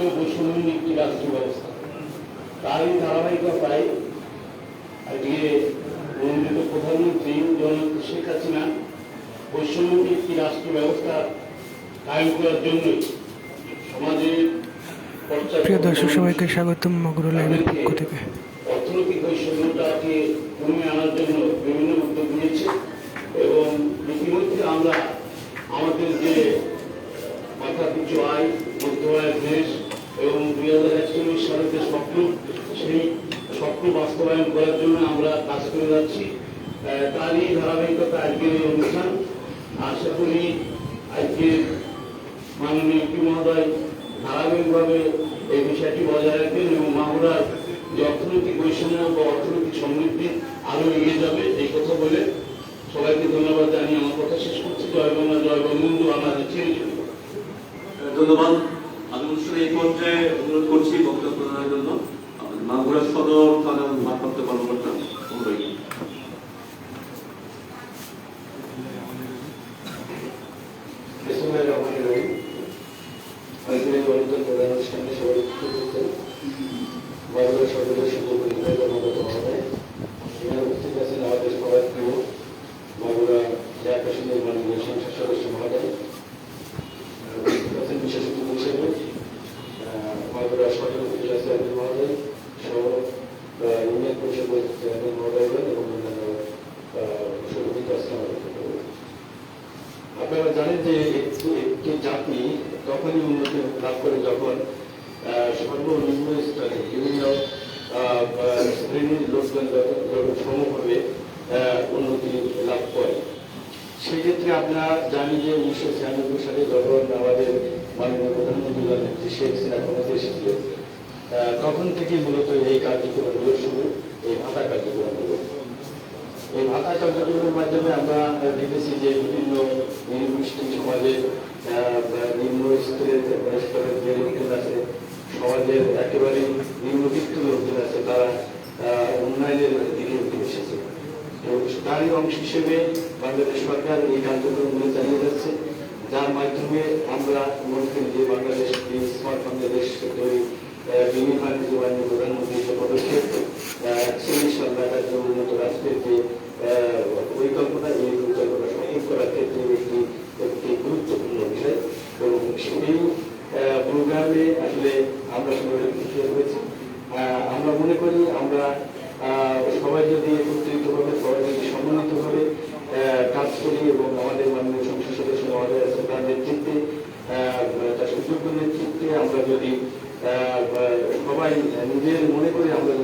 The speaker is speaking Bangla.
ছিল বৈষম্য একটি রাষ্ট্র ব্যবস্থা। তারই ধারাবাহিকতায় আজকে মনোনীত প্রধানমন্ত্রী জননেত্রী শেখ হাসিনা বৈষম্য একটি রাষ্ট্র ব্যবস্থা কায়েম করার জন্য সমাজের প্রিয় দর্শক, সবাইকে স্বাগতম মগরুল লাইভের পক্ষ থেকে অর্থনৈতিক বৈষম্যতাকে কমিয়ে আনার জন্য বিভিন্ন উদ্যোগ নিয়েছে এবং ইতিমধ্যে আমরা আমাদের যে আয় দেশ এবং দুই হাজার একচল্লিশ সালের যে স্বপ্ন, সেই স্বপ্ন বাস্তবায়ন করার জন্য আমরা কাজ করে যাচ্ছি। তারই ধারাবাহিকতা আজকের এই অনুষ্ঠান। আশা করি আজকের মাননীয় এমপি মহোদয় ধারাবাহিকভাবে এই বিষয়টি বজায় রাখবেন এবং মাগুরার যে অর্থনৈতিক বৈষম্য বা অর্থনৈতিক সমৃদ্ধি আরও এগিয়ে যাবে, এই কথা বলে সবাইকে ধন্যবাদ জানিয়ে আমার কথা শেষ করছি। জয় বাংলা, জয় বঙ্গবন্ধু। আমাদের চলুন ধন্যবাদ। আমি অনুষ্ঠানে এই পর্যায়ে অনুরোধ করছি বক্তব্য প্রদানের জন্য। আমাদের মাগুরা সদর থানার ভারপ্রাপ্ত কর্মকর্তা মহোদয়। বিসমুল্লাহির রহমানির রহিম আজকের এই গণতন্ত্র প্রধান অনুষ্ঠানে সবাই উপস্থিত বাংলাদেশ সরকারের সুযোগ কর্মকর্তা মহোদয় এখানে উপস্থিত আছেন আমাদের সবার প্রিয় মাগুরা জেলা কাশ্মীর মাননীয় সংসদ সদস্য মহোদয় আহ, উপস্থিত আছেন বিশেষ অতিথি হিসেবে আহ, মাগুরা সরকার উপজেলা চেয়ারম্যান মহোদয় সহ আহ, ইউনিয়ন পরিষদ চেয়ারম্যান মহোদয়গণ এবং অন্যান্য সভাপতি আছেন আপনারা জানেন যে একটি জাতি তখনই উন্নতি লাভ করে যখন সর্বনিম্ন স্তরে বিভিন্ন শ্রেণির লোকজন যখন সমভাবে উন্নতি লাভ করে সেই ক্ষেত্রে আমরা জানি যে উনিশশো ছিয়ানব্বই সালে যখন আমাদের মাননীয় প্রধানমন্ত্রী নেত্রী শেখ হাসিনা ক্ষমতা এসেছিলেন তখন থেকে মূলত এই কার্যক্রমগুলো শুরু এই ভাতা কার্যক্রমগুলো ভাতা মাধ্যমে আমরা দেখেছি যে বিভিন্ন নির্দিষ্ট সমাজে নিম্ন স্তরের স্তরের যে লোকজন আছে, সমাজের একেবারে নিম্নবিত্ত লোকজন আছে তারা উন্নয়নের দিকে উঠে এসেছে। তো তারই অংশ হিসেবে বাংলাদেশ সরকার এই কার্যক্রমগুলো চালিয়ে যাচ্ছে, যার মাধ্যমে আমরা মনে করি যে বাংলাদেশ স্মার্ট বাংলাদেশ তৈরি বিনিময় প্রধানমন্ত্রীর যে পদক্ষেপ সাল যে উন্নত রাষ্ট্রের যে ক্ষেত্রে একটি গুরুত্বপূর্ণ বিষয় এবং সেই প্রোগ্রামে আসলে আমরা সবাই হয়েছি আমরা মনে করি আমরা সবাই যদি একত্রিতভাবে সবাই যদি সমন্বিতভাবে কাজ করি এবং আমাদের মাননীয় সংসদ সদস্য মহোদয় আছেন তার নেতৃত্বে তার সুযোগ্য নেতৃত্বে আমরা যদি সবাই নিজের মনে করে আমরা